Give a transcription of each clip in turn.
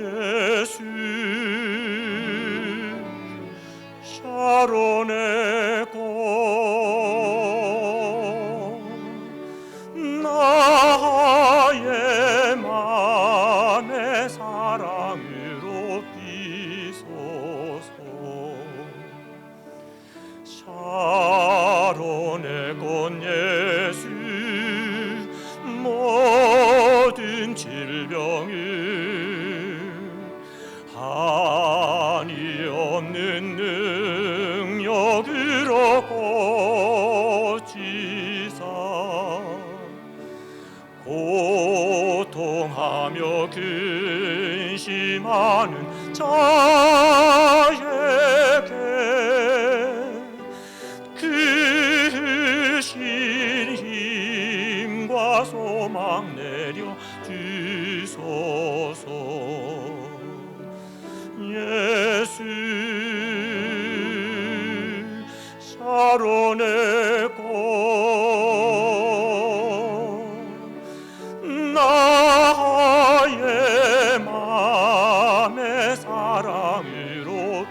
예수. 샤론의 꽃 나의 맘의 사랑으로 비소서. 샤론의 꽃 예수. 모든 질병을 능력으로 고치사 고통하며 근심하는 자에게 꽃 나의 맘의 사랑으로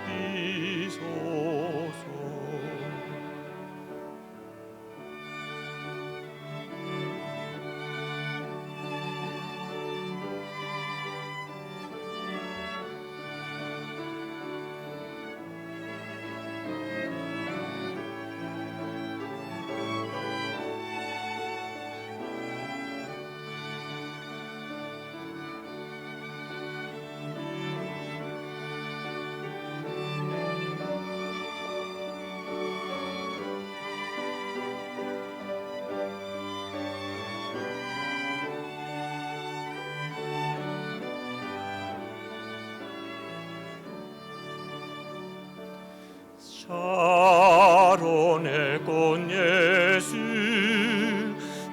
샤론의 꽃 예수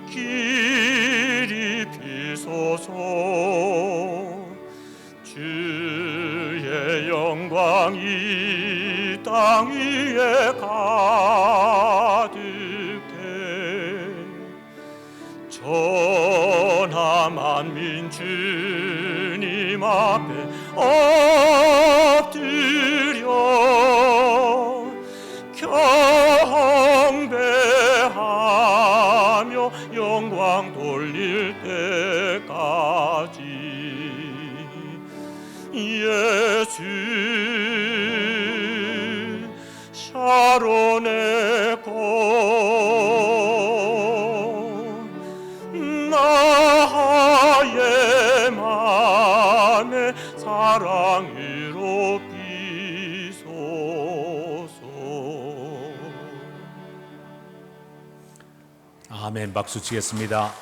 길이 피소서. 주의 영광이 땅 위에 가득해. 전하 만민 주님 앞에 경배하며 영광 돌릴 때까지 예수 샤론의 꽃 나의 맘의 사랑으로 비소 아멘 박수 치겠습니다.